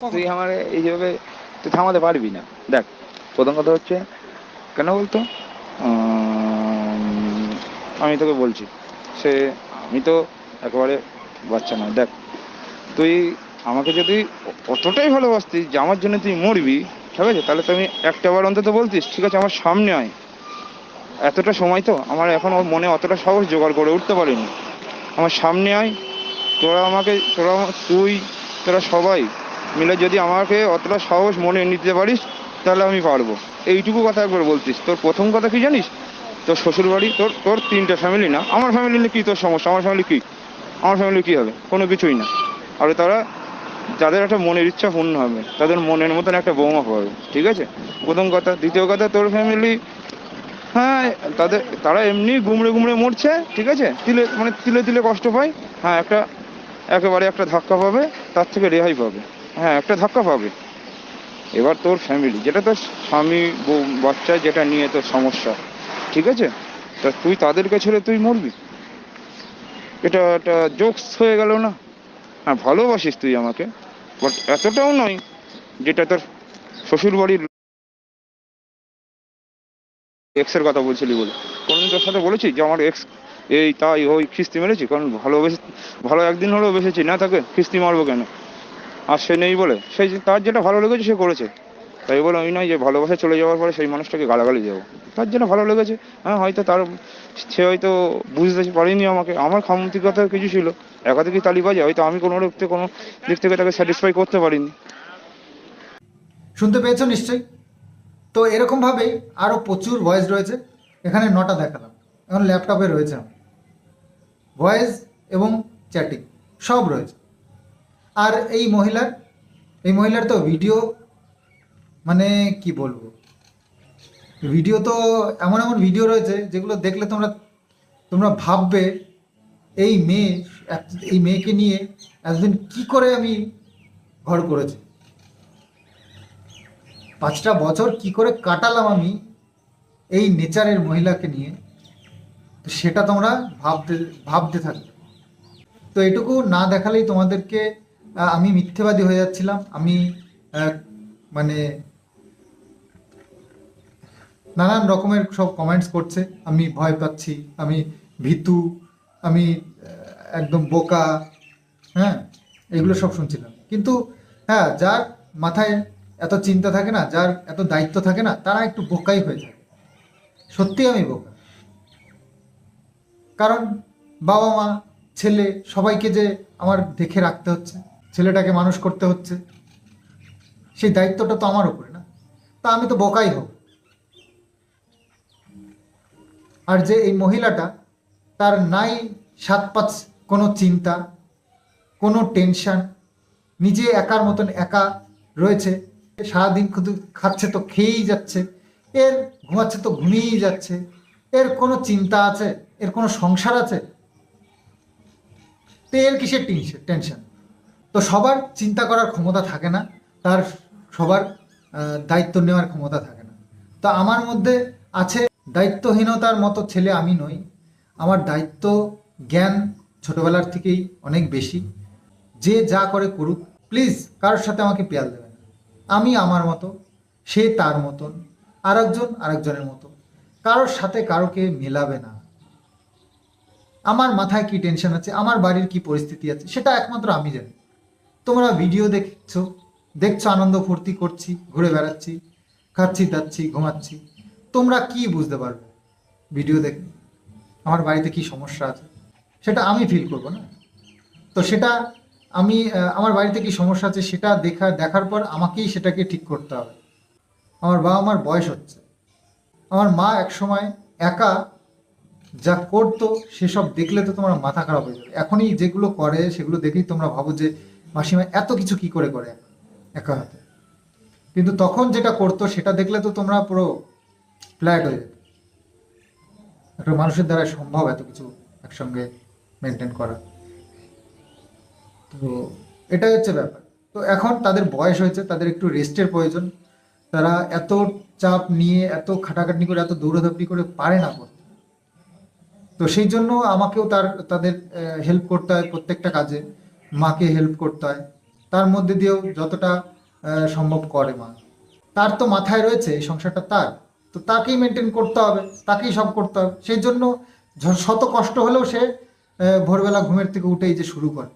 তুই আমার এই যেভাবে তুই থামাতে পারবি না। দেখ, প্রথম কথা হচ্ছে, কেন বলতো? আমি তোকে বলছি, সে আমি তো একেবারে বাচ্চা নয়। দেখ, তুই আমাকে যদি অতটাই ভালোবাসতিস যে আমার জন্য তুই মরবি, ঠিক আছে? তাহলে তো আমি একটা বার অন্তত বলতিস, ঠিক আছে, আমার সামনে আয়। এতটা সময় তো, আমার এখন মনে অতটা সাহস জোগাড় করে উঠতে পারিনি। আমার সামনে আয়, তোরা আমাকে, তোরা, তুই, তোরা সবাই মিলে যদি আমাকে অতটা সাহস মনে নিতে পারিস, তাহলে আমি পারব। এইটুকু কথা একবার বলতিস। তোর প্রথম কথা কি জানিস? তোর শ্বশুরবাড়ি, তোর তোর তিনটে ফ্যামিলি না। আমার ফ্যামিলি কী তোর সমস্যা? আমার ফ্যামিলি কী? আমার ফ্যামিলি কী হবে? কোনো কিছুই না। আর তারা, যাদের একটা মনের ইচ্ছা পূর্ণ হবে, তাদের মনের মতন একটা বৌমা পাবে, ঠিক আছে? প্রথম কথা। দ্বিতীয় কথা, তোর ফ্যামিলি হ্যাঁ তাদের, তারা এমনি গুমড়ে গুমড়ে মরছে, ঠিক আছে? তিলে মানে তিলে তিলে কষ্ট পায়। হ্যাঁ একটা, একেবারে একটা ধাক্কা পাবে, তার থেকে রেহাই পাবে। হ্যাঁ একটা ধাক্কা পাবে। এবার তোর ফ্যামিলি যেটা তোর স্বামী, বউ, বাচ্চা, যেটা নিয়ে তোর সমস্যা, ঠিক আছে? তা তুই তাদেরকে ছেড়ে তুই মরবি। এটা একটা জোকস হয়ে গেল না? হ্যাঁ ভালোবাসিস তুই আমাকে বাট এতটাও নয় যেটা তোর শ্বশুর বাড়ির এক্সের কথা বলছিলি বলে। কোনদিন তোর সাথে বলেছি যে আমার এক্স এই, তাই, ওই খিস্তি মেরেছি? কারণ ভালোবেসে, ভালো একদিন হলেও বেসেছি না তাকে খিস্তি মারবো কেন? আর সে নেই বলে সেই তার যেটা ভালো লেগেছে সে করেছে। তাই বলে আমি নয় যে ভালোবাসা চলে যাওয়ার পরে সেই মানুষটাকে গালাগালি দেবো। তার জন্য ভালো লেগেছে হ্যাঁ হয়তো তার, সে হয়তো বুঝতে পারেনি আমাকে। আমার খামতিকতা কিছু ছিল একাধিকই তালি বাজে, হয়তো আমি কোনো দিক থেকে কোনো দিক থেকে তাকে স্যাটিসফাই করতে পারিনি। শুনতে পেয়েছ নিশ্চয়ই? তো এরকমভাবেই আরও প্রচুর ভয়েস রয়েছে, এখানে নটা দেখালাম। এখন ল্যাপটপে রয়েছে ভয়েস এবং চ্যাটিং সব রয়েছে। আর এই মহিলার এই মহিলার তো ভিডিও মানে কি বলব? ভিডিও তো এমন এমন ভিডিও রয়েছে যেগুলো দেখলে তোমরা তোমরা ভাববে, এই মেয়ে, এই মেয়েকে নিয়ে একদিন কি করে আমি ঘর করেছি? পাঁচটা বছর কি করে কাটালাম আমি এই নেচারের মহিলাকে নিয়ে? তো সেটা তোমরা ভাবতে ভাবতে থাকবে। তো এটুকু না দেখালেই তোমাদেরকে আমি মিথ্যেবাদী হয়ে যাচ্ছিলাম। আমি মানে নানান রকমের সব কমেন্টস করছে। আমি ভয় পাচ্ছি। আমি ভীতু, আমি একদম বোকা হ্যাঁ এগুলো সব শুনছিলাম। কিন্তু হ্যাঁ যার মাথায় এত চিন্তা থাকে না, যার এত দায়িত্ব থাকে না, তারা একটু বোকাই হয়ে যায়। সত্যি আমি বোকা। কারণ বাবা মা ছেলে, সবাইকে যে আমার দেখে রাখতে হচ্ছে। ছেলেটাকে মানুষ করতে হচ্ছে। সেই দায়িত্বটা তো আমার উপরে না। তা আমি তো বোকাই হব। আর যে এই মহিলাটা, তার নাই সাত পাঁচ কোনো চিন্তা, কোনো টেনশন, নিজে একার মতন একা রয়েছে। সারাদিন শুধু খাচ্ছে তো খেয়েই যাচ্ছে, এর ঘুমাচ্ছে তো ঘুমিয়েই যাচ্ছে, এর কোনো চিন্তা আছে, এর কোনো সংসার আছে? তো এর কিসের টেনশন? টেনশন? তো সবার চিন্তা করার ক্ষমতা থাকে না, তার সবার দায়িত্ব নেওয়ার ক্ষমতা থাকে না। তো আমার মধ্যে আছে দায়িত্বহীনতার মতো ছেলে আমি নই। আমার দায়িত্ব জ্ঞান ছোটবেলার থেকেই অনেক বেশি। যে যা করে করুক প্লিজ কারোর সাথে আমাকে পেয়াল দেবেন না। আমি আমার মতো, সে তার মতন, আরেকজন আরেকজনের মতো। কারোর সাথে কারোকে মেলাবে না। আমার মাথায় কি টেনশন আছে? আমার বাড়ির কি পরিস্থিতি আছে? সেটা একমাত্র আমি জানি। তোমরা ভিডিও দেখছ দেখছ আনন্দ ফুর্তি করছি, ঘুরে বেড়াচ্ছি, খাচ্ছি, দাচ্ছি, ঘুমাচ্ছি। তোমরা কি বুঝতে পারবে ভিডিও দেখে? আমার বাড়িতে কি সমস্যা আছে? সেটা আমি ফিল করব না। তো সেটা আমি আমার বাড়িতে কি সমস্যা আছে সেটা দেখা, দেখার পর আমাকেই সেটাকে ঠিক করতে হবে। আমার বাবা আমার বয়স হচ্ছে। আমার মা এক সময় একা যা করতো সেসব দেখলে তো তোমার মাথা খারাপ হয়ে যাবে। এখনই যেগুলো করে সেগুলো দেখেই তোমরা ভাবো যে মাসিমা এত কিছু কি করে করে একা- হাতে? কিন্তু তখন যেটা করতো, সেটা দেখলে তো তোমরা পুরো ফ্ল্যাট হয়ে যেত। একটা মানুষের দ্বারা সম্ভব এত কিছু একসঙ্গে মেনটেন করা। তো এটাই হচ্ছে ব্যাপার। তো এখন তাদের বয়স হয়েছে, তাদের একটু রেস্টের প্রয়োজন। তারা এত চাপ নিয়ে, এত খাটাখাটনি করে, এত দৌড়াদৌড়ি করে পারে না করতে। তো সেই জন্য আমাকেও তার, তাদের হেল্প করতে হয় প্রত্যেকটা কাজে। মাকে হেল্প করতে হয়। তার মধ্যে দিয়েও যতটা সম্ভব করে মা। তার তো মাথায় রয়েছে, এই সংসারটা তার। তো তাকেই মেনটেন করতে হবে, তাকেই সব করতে হবে। সেই জন্য শত কষ্ট হলেও সে ভোরবেলা ঘুমের থেকে উঠেই যে শুরু করে।